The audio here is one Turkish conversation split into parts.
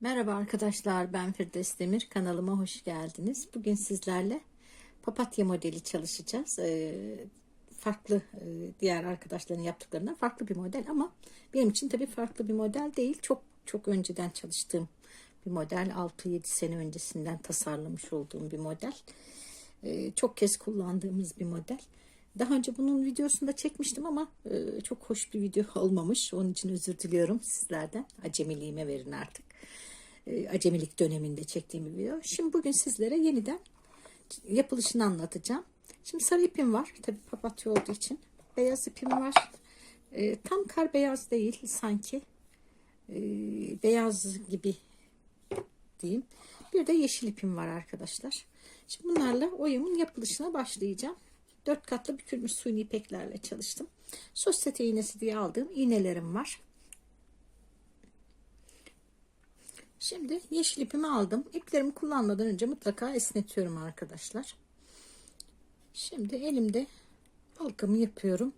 Merhaba arkadaşlar ben Firdevs Demir kanalıma hoş geldiniz. Bugün sizlerle papatya modeli çalışacağız. Ee, farklı e, diğer arkadaşların yaptıklarından farklı bir model ama benim için tabii farklı bir model değil. Çok çok önceden çalıştığım bir model. 6-7 sene öncesinden tasarlamış olduğum bir model. Ee, çok kez kullandığımız bir model. Daha önce bunun videosunu da çekmiştim ama e, çok hoş bir video olmamış. Onun için özür diliyorum sizlerden. Acemiliğime verin artık. E, acemilik döneminde çektiğim bir video. Şimdi bugün sizlere yeniden yapılışını anlatacağım. Şimdi sarı ipim var. Tabii papatya olduğu için. Beyaz ipim var. E, tam kar beyaz değil sanki. E, beyaz gibi diyeyim. Bir de yeşil ipim var arkadaşlar. Şimdi bunlarla oyamın yapılışına başlayacağım. Dört katlı bükülmüş suni ipeklerle çalıştım. Sosyete iğnesi diye aldığım iğnelerim var. Şimdi yeşil ipimi aldım. İplerimi kullanmadan önce mutlaka esnetiyorum arkadaşlar. Şimdi elimde halkamı yapıyorum.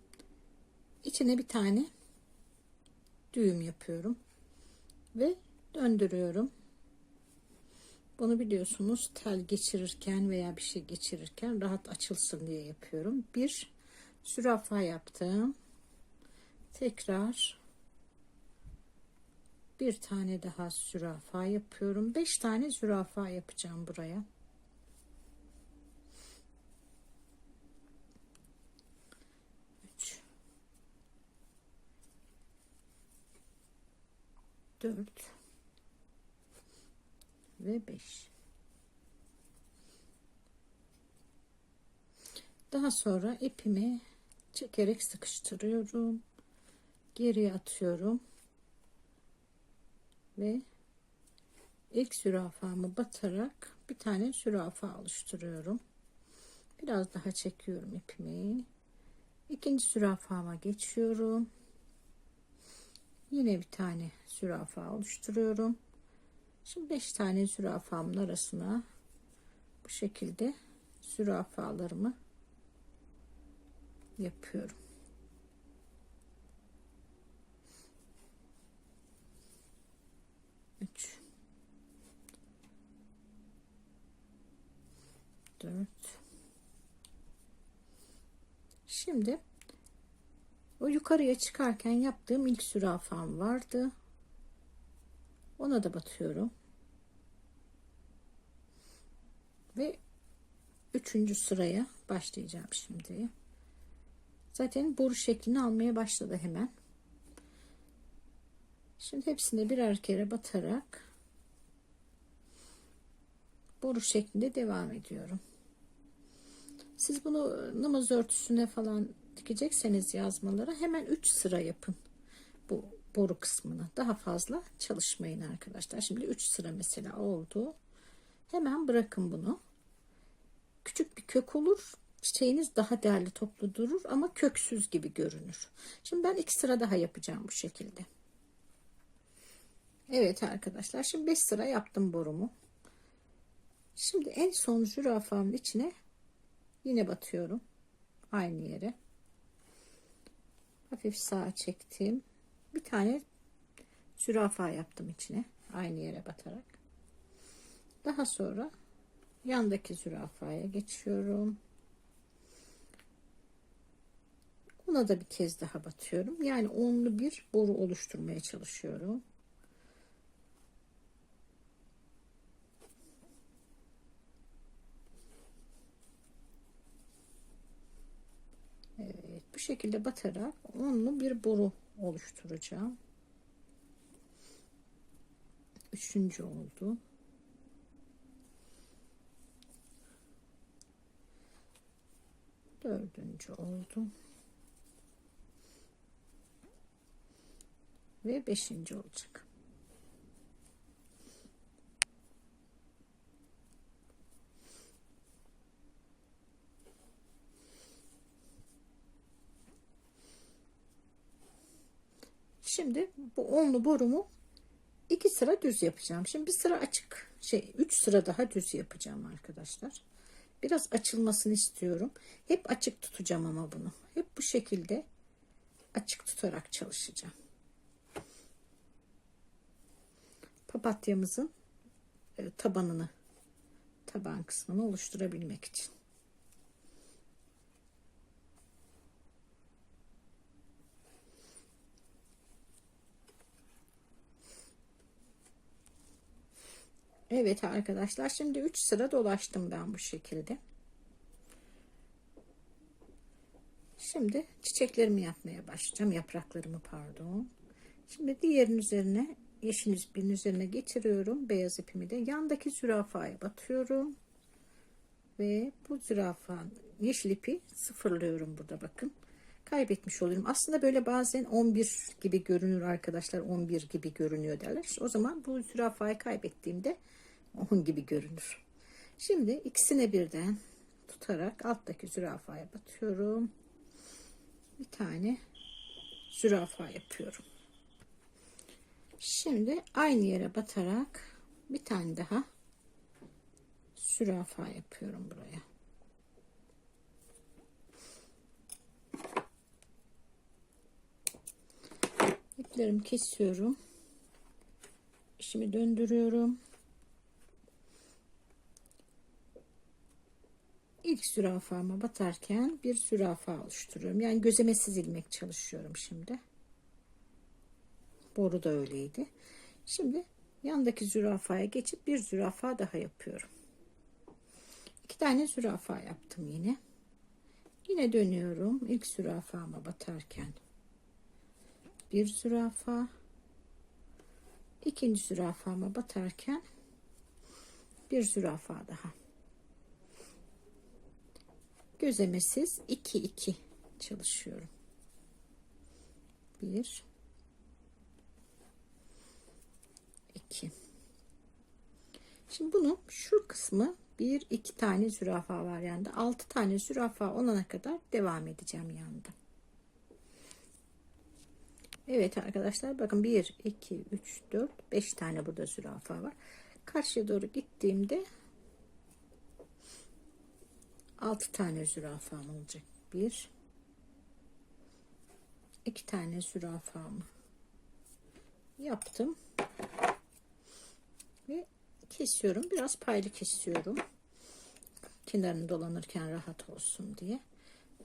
İçine bir tane düğüm yapıyorum. Ve döndürüyorum. Bunu biliyorsunuz tel geçirirken veya bir şey geçirirken rahat açılsın diye yapıyorum. Bir zürafa yaptım. Tekrar bir tane daha zürafa yapıyorum. Beş tane zürafa yapacağım buraya. Üç. Dört. Ve beş. Daha sonra ipimi çekerek sıkıştırıyorum. Geriye atıyorum ve ilk zürafamı batarak bir tane zürafa oluşturuyorum. Biraz daha çekiyorum ipimi. İkinci zürafama geçiyorum. Yine bir tane zürafa oluşturuyorum. Şimdi beş tane zürafamın arasına bu şekilde zürafalarımı yapıyorum. 3 4 Şimdi o yukarıya çıkarken yaptığım ilk zürafam vardı. Ona da batıyorum. Ve üçüncü sıraya başlayacağım şimdi. Zaten boru şeklini almaya başladı hemen. Şimdi hepsine birer kere batarak boru şeklinde devam ediyorum. Siz bunu namaz örtüsüne falan dikecekseniz yazmalara hemen 3 sıra yapın. Bu boru kısmına. Daha fazla çalışmayın arkadaşlar. Şimdi 3 sıra mesela oldu. Hemen bırakın bunu. Küçük bir kök olur. Çiçeğiniz daha değerli toplu durur ama köksüz gibi görünür. Şimdi ben iki sıra daha yapacağım bu şekilde. Evet arkadaşlar şimdi 5 sıra yaptım borumu. Şimdi en son zürafamın içine yine batıyorum. Aynı yere. Hafif sağa çektim. Bir tane zürafa yaptım içine. Aynı yere batarak. Daha sonra yandaki zürafaya geçiyorum. Ona da bir kez daha batıyorum. Yani onlu bir boru oluşturmaya çalışıyorum. Evet, bu şekilde batarak onlu bir boru oluşturacağım. Üçüncü oldu. Dördüncü oldu. Ve beşinci olacak. Şimdi bu onlu borumu iki sıra düz yapacağım. Şimdi bir sıra açık şey üç sıra daha düz yapacağım arkadaşlar. Biraz açılmasını istiyorum. Hep açık tutacağım ama bunu. Hep bu şekilde açık tutarak çalışacağım. papatyamızın e, tabanını taban kısmını oluşturabilmek için. Evet arkadaşlar şimdi 3 sıra dolaştım ben bu şekilde. Şimdi çiçeklerimi yapmaya başlayacağım. Yapraklarımı pardon. Şimdi diğerin üzerine yeşil ipin üzerine getiriyorum. Beyaz ipimi de yandaki zürafaya batıyorum. Ve bu zürafa yeşil ipi sıfırlıyorum burada bakın. Kaybetmiş oluyorum. Aslında böyle bazen 11 gibi görünür arkadaşlar. 11 gibi görünüyor derler. O zaman bu zürafayı kaybettiğimde 10 gibi görünür. Şimdi ikisine birden tutarak alttaki zürafaya batıyorum. Bir tane zürafa yapıyorum. Şimdi aynı yere batarak bir tane daha zürafa yapıyorum buraya. İplerimi kesiyorum. İşimi döndürüyorum. İlk zürafama batarken bir zürafa oluşturuyorum. Yani gözemesiz ilmek çalışıyorum şimdi. Boru da öyleydi. Şimdi yandaki zürafaya geçip bir zürafa daha yapıyorum. İki tane zürafa yaptım yine. Yine dönüyorum. İlk zürafama batarken bir zürafa ikinci zürafama batarken bir zürafa daha gözemesiz 2 2 çalışıyorum. 1 2 Şimdi bunu şu kısmı bir iki tane zürafa var yani altı tane zürafa olana kadar devam edeceğim yanında. Evet arkadaşlar bakın 1 2 3 4 5 tane burada zürafa var. Karşıya doğru gittiğimde 6 tane zürafam olacak. 1 2 tane zürafamı yaptım. Ve kesiyorum. Biraz paylı kesiyorum. Kenarını dolanırken rahat olsun diye.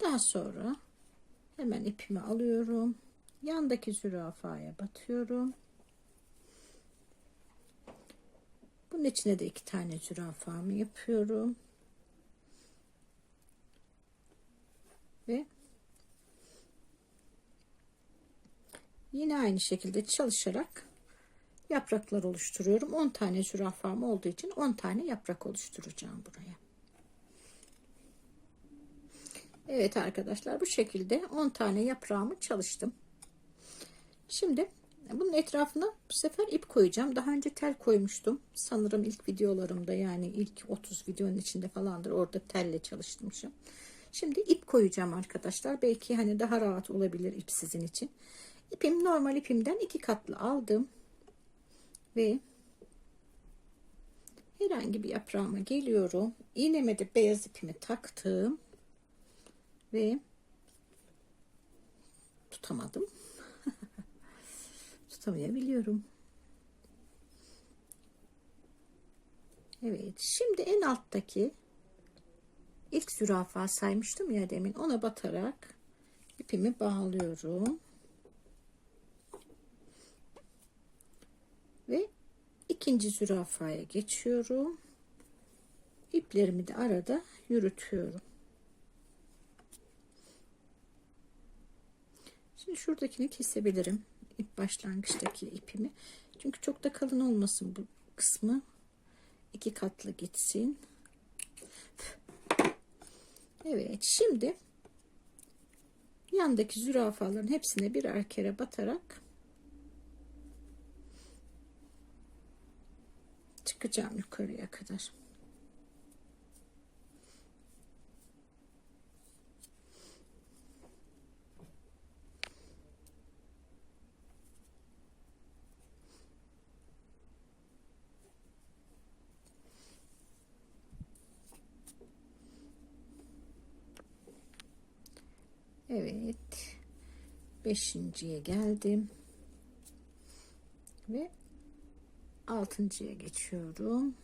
Daha sonra hemen ipimi alıyorum. Yandaki zürafaya batıyorum. Bunun içine de iki tane zürafamı yapıyorum. Ve yine aynı şekilde çalışarak yapraklar oluşturuyorum. 10 tane zürafam olduğu için 10 tane yaprak oluşturacağım buraya. Evet arkadaşlar bu şekilde 10 tane yaprağımı çalıştım. Şimdi bunun etrafına bu sefer ip koyacağım. Daha önce tel koymuştum. Sanırım ilk videolarımda yani ilk 30 videonun içinde falandır. Orada telle çalıştırmışım. Şimdi ip koyacağım arkadaşlar. Belki hani daha rahat olabilir ip sizin için. İpim normal ipimden iki katlı aldım. Ve herhangi bir yaprağıma geliyorum. İğneme de beyaz ipimi taktım. Ve tutamadım. Tutamayabiliyorum. Evet. Şimdi en alttaki ilk zürafa saymıştım ya demin ona batarak ipimi bağlıyorum. Ve ikinci zürafaya geçiyorum. İplerimi de arada yürütüyorum. Şimdi şuradakini kesebilirim. İp başlangıçtaki ipimi. Çünkü çok da kalın olmasın bu kısmı. iki katlı gitsin. Evet şimdi yandaki zürafaların hepsine birer kere batarak çıkacağım yukarıya kadar. Evet. Beşinciye geldim. Ve altıncıya geçiyorum.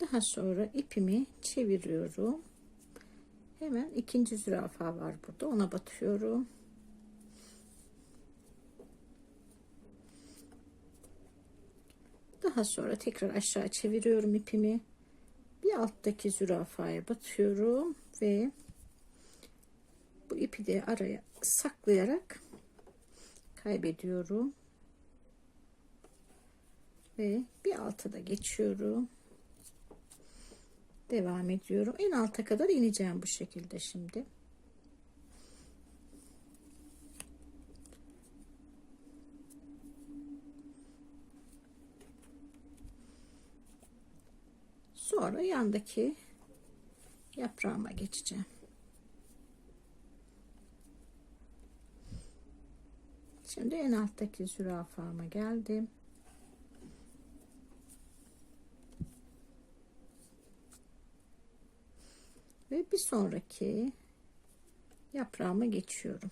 Daha sonra ipimi çeviriyorum. Hemen ikinci zürafa var burada. Ona batıyorum. Daha sonra tekrar aşağı çeviriyorum ipimi. Bir alttaki zürafaya batıyorum ve bu ipi de araya saklayarak kaybediyorum. Ve bir alta da geçiyorum. Devam ediyorum. En alta kadar ineceğim bu şekilde şimdi. Yandaki yaprağıma geçeceğim. Şimdi en alttaki zürafama geldim. Ve bir sonraki yaprağıma geçiyorum.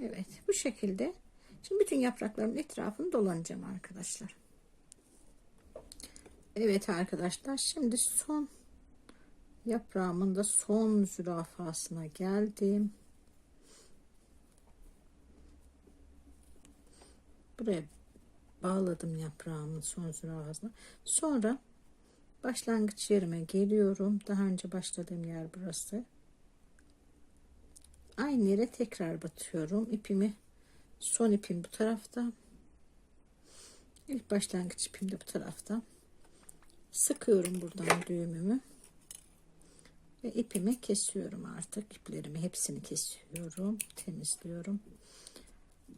Evet bu şekilde. Şimdi bütün yaprakların etrafını dolanacağım arkadaşlar. Evet arkadaşlar şimdi son yaprağımın da son zürafasına geldim. Buraya bağladım yaprağımın son zürafasına. Sonra başlangıç yerime geliyorum. Daha önce başladığım yer burası. Aynı yere tekrar batıyorum. İpimi son ipim bu tarafta. İlk başlangıç ipim de bu tarafta. Sıkıyorum buradan düğümümü. Ve ipimi kesiyorum artık. İplerimi hepsini kesiyorum. Temizliyorum.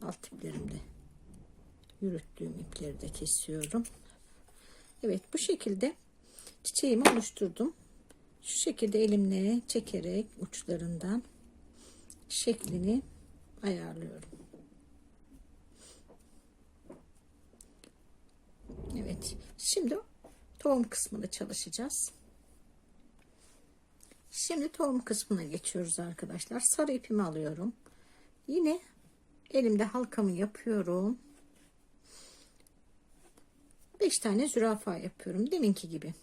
Alt iplerimde yürüttüğüm ipleri de kesiyorum. Evet bu şekilde çiçeğimi oluşturdum. Şu şekilde elimle çekerek uçlarından şeklini ayarlıyorum. Evet. Şimdi tohum kısmında çalışacağız. Şimdi tohum kısmına geçiyoruz arkadaşlar. Sarı ipimi alıyorum. Yine elimde halkamı yapıyorum. 5 tane zürafa yapıyorum. Deminki gibi.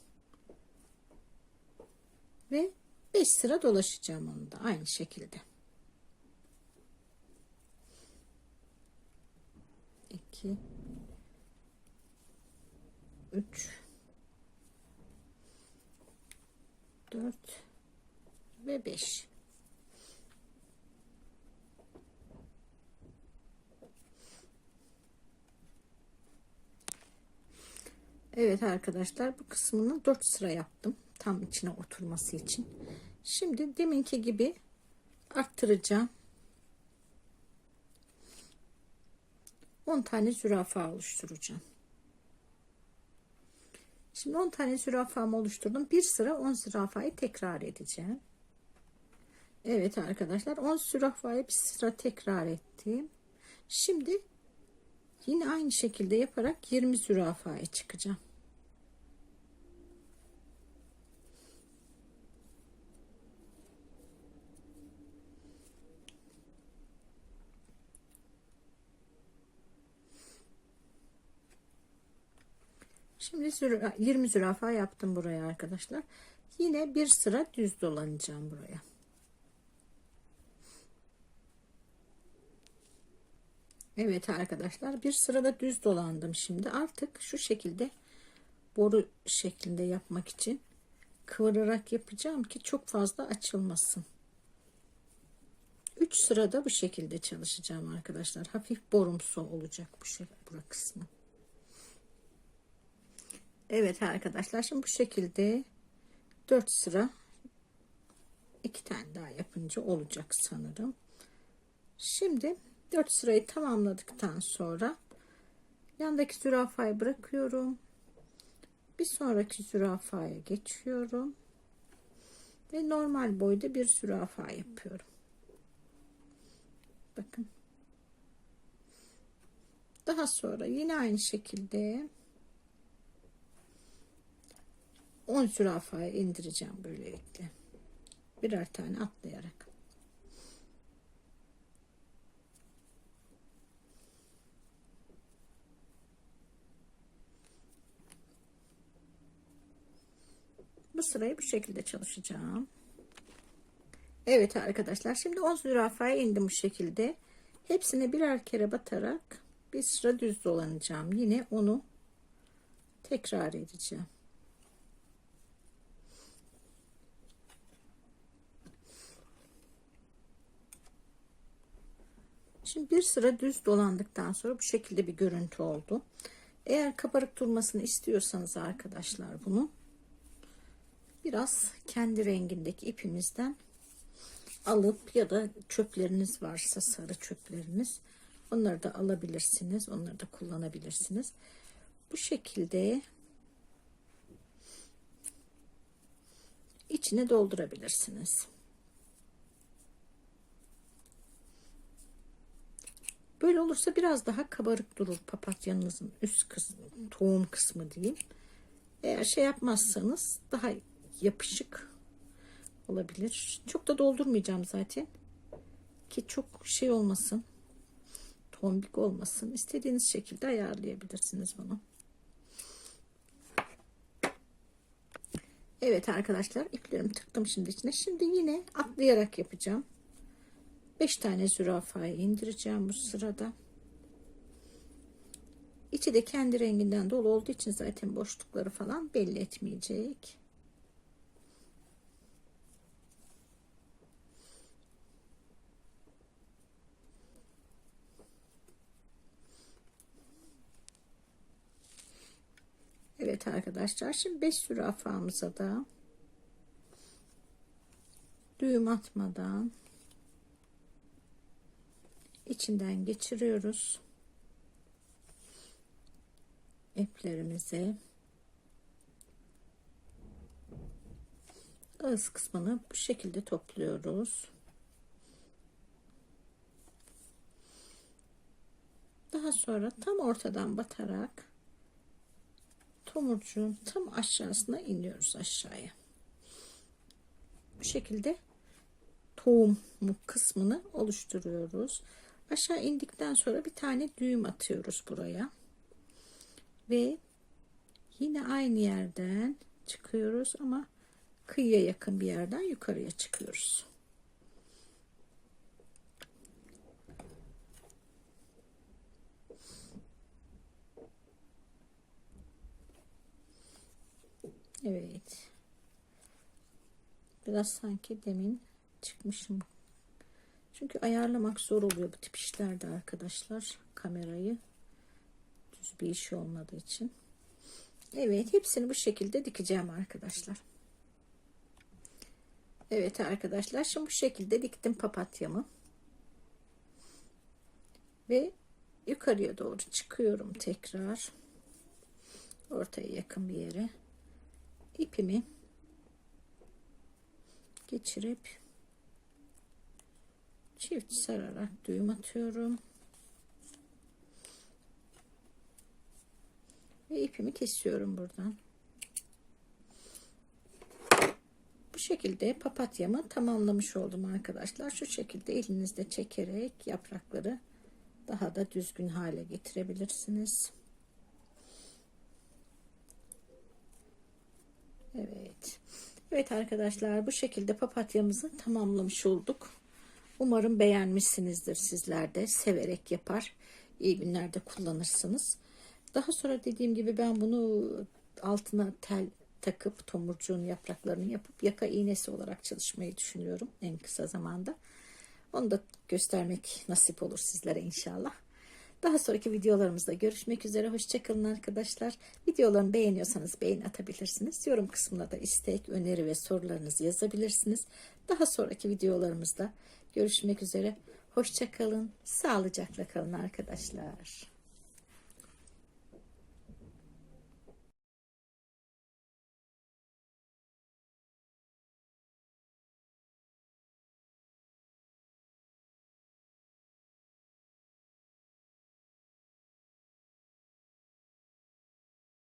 Ve 5 sıra dolaşacağım onu da aynı şekilde. 2 3 4 ve 5 Evet arkadaşlar bu kısmını 4 sıra yaptım. Tam içine oturması için. Şimdi deminki gibi arttıracağım. 10 tane zürafa oluşturacağım Şimdi 10 tane zürafamı oluşturdum. Bir sıra 10 zürafayı tekrar edeceğim. Evet arkadaşlar 10 zürafayı bir sıra tekrar ettim. Şimdi yine aynı şekilde yaparak 20 zürafaya çıkacağım. Şimdi 20 zürafa yaptım buraya arkadaşlar. Yine bir sıra düz dolanacağım buraya. Evet arkadaşlar bir sırada düz dolandım şimdi. Artık şu şekilde boru şeklinde yapmak için kıvırarak yapacağım ki çok fazla açılmasın. 3 sırada bu şekilde çalışacağım arkadaşlar. Hafif borumsu olacak bu şey bu kısmı. Evet arkadaşlar şimdi bu şekilde 4 sıra iki tane daha yapınca olacak sanırım. Şimdi 4 sırayı tamamladıktan sonra yandaki zürafayı bırakıyorum. Bir sonraki zürafaya geçiyorum. Ve normal boyda bir zürafa yapıyorum. Bakın. Daha sonra yine aynı şekilde 10 zürafaya indireceğim böylelikle. Birer tane atlayarak. Bu sırayı bu şekilde çalışacağım. Evet arkadaşlar şimdi 10 zürafaya indim bu şekilde. Hepsine birer kere batarak bir sıra düz dolanacağım. Yine onu tekrar edeceğim. Şimdi bir sıra düz dolandıktan sonra bu şekilde bir görüntü oldu. Eğer kabarık durmasını istiyorsanız arkadaşlar bunu biraz kendi rengindeki ipimizden alıp ya da çöpleriniz varsa sarı çöpleriniz onları da alabilirsiniz. Onları da kullanabilirsiniz. Bu şekilde içine doldurabilirsiniz. Böyle olursa biraz daha kabarık durur papatyanızın üst kısmı, tohum kısmı diyeyim. Eğer şey yapmazsanız daha yapışık olabilir. Çok da doldurmayacağım zaten. Ki çok şey olmasın. Tombik olmasın. İstediğiniz şekilde ayarlayabilirsiniz bunu. Evet arkadaşlar iplerimi tıktım şimdi içine. Şimdi yine atlayarak yapacağım. 5 tane zürafayı indireceğim bu sırada. İçi de kendi renginden dolu olduğu için zaten boşlukları falan belli etmeyecek. Evet arkadaşlar şimdi 5 zürafamıza da düğüm atmadan içinden geçiriyoruz. İplerimizi ağız kısmını bu şekilde topluyoruz. Daha sonra tam ortadan batarak tomurcuğun tam aşağısına iniyoruz aşağıya. Bu şekilde tohum kısmını oluşturuyoruz aşağı indikten sonra bir tane düğüm atıyoruz buraya ve yine aynı yerden çıkıyoruz ama kıyıya yakın bir yerden yukarıya çıkıyoruz Evet. Biraz sanki demin çıkmışım. Çünkü ayarlamak zor oluyor bu tip işlerde arkadaşlar. Kamerayı düz bir iş olmadığı için. Evet hepsini bu şekilde dikeceğim arkadaşlar. Evet arkadaşlar şimdi bu şekilde diktim papatyamı. Ve yukarıya doğru çıkıyorum tekrar. Ortaya yakın bir yere. ipimi geçirip çift sararak düğüm atıyorum. Ve ipimi kesiyorum buradan. Bu şekilde papatyamı tamamlamış oldum arkadaşlar. Şu şekilde elinizde çekerek yaprakları daha da düzgün hale getirebilirsiniz. Evet. Evet arkadaşlar bu şekilde papatyamızı tamamlamış olduk. Umarım beğenmişsinizdir sizler de. Severek yapar. İyi günlerde kullanırsınız. Daha sonra dediğim gibi ben bunu altına tel takıp tomurcuğun yapraklarını yapıp yaka iğnesi olarak çalışmayı düşünüyorum en kısa zamanda. Onu da göstermek nasip olur sizlere inşallah. Daha sonraki videolarımızda görüşmek üzere. Hoşçakalın arkadaşlar. Videolarımı beğeniyorsanız beğen atabilirsiniz. Yorum kısmına da istek, öneri ve sorularınızı yazabilirsiniz. Daha sonraki videolarımızda görüşmek üzere. Hoşçakalın. Sağlıcakla kalın arkadaşlar.